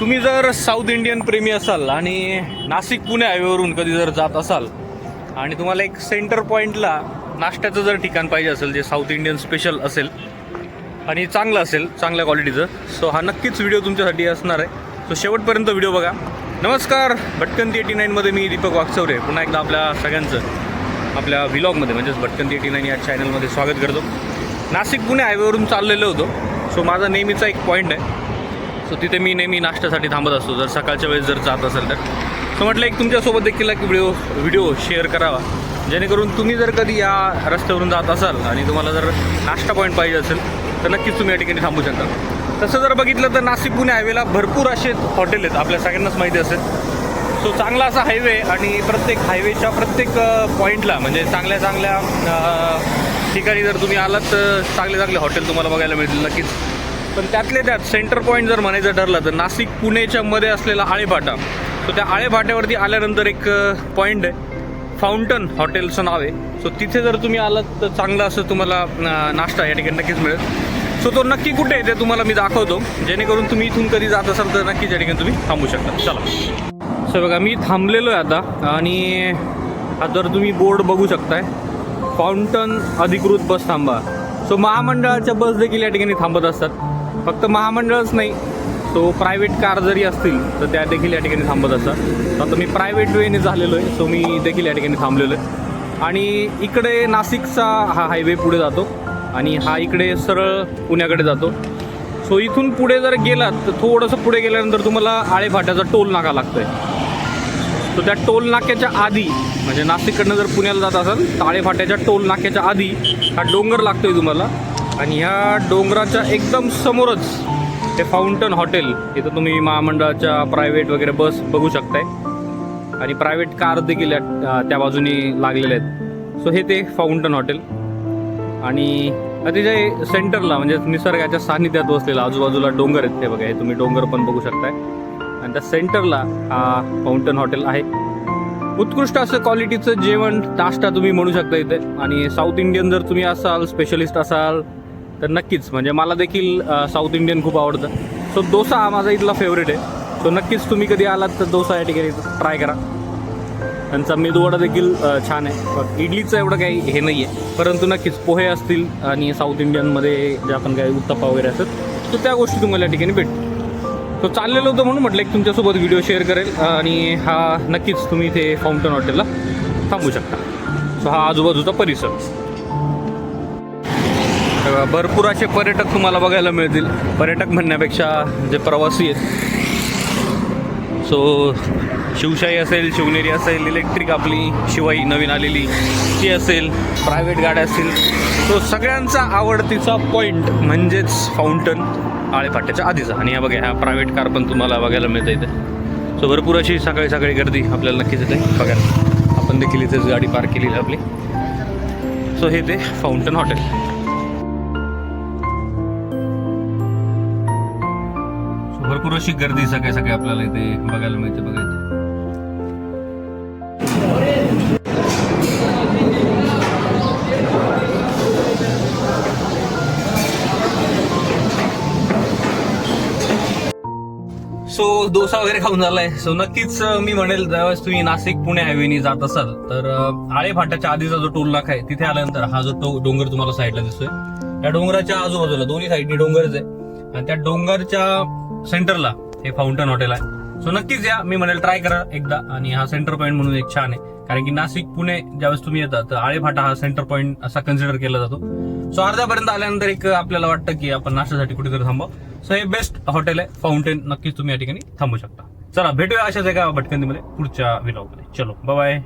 तुम्ही जर south Indian प्रेमी असाल आणि नाशिक पुणे हायवेवरून कधी जर जात असाल आणि तुम्हाला एक सेंटर पॉईंटला नाश्त्याचं जर ठिकाण पाहिजे असेल जे साऊथ इंडियन स्पेशल असेल आणि चांगलं असेल चांगल्या क्वालिटीचं सो हा नक्कीच व्हिडिओ तुमच्यासाठी असणार आहे. सो शेवटपर्यंत व्हिडिओ बघा. नमस्कार. भटकंती एटी नाईनमध्ये मी दीपक वागचौरे पुन्हा एकदा आपल्या सगळ्यांचं आपल्या व्हिलॉगमध्ये म्हणजेच भटकंती एटी नाईन या चॅनलमध्ये स्वागत करतो. नाशिक पुणे हायवेवरून चाललेलो होतो. सो माझा नेहमीचा एक पॉईंट आहे. सो तिथे मी नेहमी नाश्त्यासाठी थांबत असतो. जर सकाळच्या वेळेस जर जात असेल तर. सो म्हटलं एक तुमच्यासोबत देखील एक व्हिडिओ व्हिडिओ शेअर करावा. जेणेकरून तुम्ही जर कधी या रस्त्यावरून जात असाल आणि तुम्हाला जर नाश्ता पॉईंट पाहिजे असेल तर नक्कीच तुम्ही या ठिकाणी थांबू शकता. तसं जर बघितलं तर नाशिक पुणे हायवेला भरपूर असे हॉटेल आहेत. आपल्या सगळ्यांनाच माहिती असेल. सो चांगला असा हायवे आणि प्रत्येक हायवेच्या प्रत्येक पॉईंटला म्हणजे चांगल्या चांगल्या ठिकाणी जर तुम्ही आलात तर चांगले चांगले हॉटेल तुम्हाला बघायला मिळतील नक्कीच. पण त्यातले त्यात सेंटर पॉईंट जर म्हणायचं ठरलं तर नाशिक पुणेच्या मध्ये असलेला आळेभाटा सो त्या आळेभाट्यावरती आल्यानंतर एक पॉईंट आहे. फाउंटन हॉटेलचं नाव आहे. सो तिथे जर तुम्ही आलात तर चांगला असं तुम्हाला नाश्ता या ठिकाणी नक्कीच मिळेल. सो तो नक्की कुठे आहे ते तुम्हाला मी दाखवतो. जेणेकरून तुम्ही इथून कधी जात असाल तर नक्कीच या ठिकाणी तुम्ही थांबू शकता. चला. सो बघा मी थांबलेलो आहे आता आणि हा जर तुम्ही बोर्ड बघू शकताय. फाउंटन अधिकृत बस थांबा. सो महामंडळाच्या बस देखील या ठिकाणी थांबत असतात. फक्त महामंडळच नाही सो प्रायव्हेट कार जरी असतील तर त्या देखील या ठिकाणी थांबत असतात. आता मी प्रायव्हेट वेने झालेलो आहे सो मी देखील या ठिकाणी थांबलेलो आहे. आणि इकडे नाशिकचा हा हायवे पुढे जातो आणि हा इकडे सरळ पुण्याकडे जातो. सो इथून पुढे जर गेलात तर थोडंसं पुढे गेल्यानंतर तुम्हाला आळेफाट्याचा टोल नाका लागतो आहे तर त्या टोल नाक्याच्या आधी म्हणजे नाशिककडनं जर पुण्याला जात असाल तर आळेफाट्याच्या टोल नाक्याच्या आधी हा डोंगर लागतोय तुम्हाला. आणि ह्या डोंगराच्या एकदम समोरच हे फाउंटन हॉटेल इथं तुम्ही महामंडळाच्या प्रायव्हेट वगैरे बस बघू शकताय. आणि प्रायव्हेट कार देखील त्या बाजूनी लागलेले आहेत. सो हे ते फाउंटन हॉटेल आणि अतिशय सेंटरला म्हणजे निसर्गाच्या सानिध्यात वसलेला आजूबाजूला डोंगर आहेत ते बघा हे तुम्ही डोंगर पण बघू शकताय. आणि त्या सेंटरला हा फाउंटन हॉटेल आहे. उत्कृष्ट असं क्वालिटीचं जेवण नाश्ता तुम्ही म्हणू शकता इथे. आणि साऊथ इंडियन जर तुम्ही असाल स्पेशलिस्ट असाल तर नक्कीच म्हणजे मला देखील साऊथ इंडियन खूप आवडतं. सो डोसा हा माझा इथला फेवरेट आहे. सो नक्कीच तुम्ही कधी आलात तर डोसा या ठिकाणी ट्राय करा. त्यांचा मेदूवडा देखील छान आहे. इडलीचं एवढं काही हे नाही आहे परंतु नक्कीच पोहे असतील आणि साऊथ इंडियनमध्ये जे आपण काही उत्तप्पा वगैरे असतात तर त्या गोष्टी तुम्हाला या ठिकाणी भेटतील. तो चाललेलो होतं म्हणून म्हटलं एक तुमच्यासोबत व्हिडिओ शेअर करेल. आणि हा नक्कीच तुम्ही इथे फाउंटन हॉटेलला थांबू शकता. सो हा आजूबाजूचा परिसर. भरपूर असे पर्यटक तुम्हाला बघायला मिळतील. पर्यटक म्हणण्यापेक्षा जे प्रवासी आहेत. सो शिवशाही असेल शिवनेरी असेल इलेक्ट्रिक आपली शिवाई नवीन आलेली ती असेल प्रायव्हेट गाड्या असतील. तो सगळ्यांचा आवडतीचा पॉईंट म्हणजेच फाउंटन आळेफाट्याच्या आधीचा. आणि ह्या बघा ह्या प्रायव्हेट कार पण तुम्हाला बघायला मिळतं इथे. सो भरपूर अशी सकाळी सकाळी गर्दी आपल्याला नक्कीच येते. बघायला आपण देखील इथेच गाडी पार्क केलेली आपली. सो हे ते फाउंटन हॉटेल भरपूर अशी गर्दी सकाळी सकाळी आपल्याला इथे बघायला मिळते बघा इथे सो डोसा वगैरे खाऊन झालाय. सो नक्कीच मी म्हणेल ज्यावेळेस तुम्ही नाशिक पुणे हायवेने जात असाल तर आळे आळेफाट्याच्या आधीचा जो टोल नाका आहे तिथे आल्यानंतर हा जो डोंगर तुम्हाला साईडला दिसतोय. त्या डोंगराच्या आजूबाजूला दोन्ही साईडनी डोंगरच आहे. आणि त्या डोंगरच्या सेंटरला हे फाउंटन हॉटेल आहे. सो नक्कीच या. मी म्हणेल ट्राय करा एकदा. आणि हा सेंटर पॉईंट म्हणून एक छान आहे. कारण की नाशिक पुणे ज्यावेळेस तुम्ही येतात तर आळेफाटा हा सेंटर पॉईंट असा कन्सिडर केला जातो. सो अर्ध्यापर्यंत आल्यानंतर एक आपल्याला वाटतं की आपण नाश्त्यासाठी कुठेतरी थांबाव सो हे बेस्ट हॉटेल आहे. फाउंटेन नक्कीच तुम्ही या ठिकाणी थांबू शकता. चला भेटूया अशाच एका भटकंदीमध्ये पुढच्या विलॉगमध्ये चलो बाय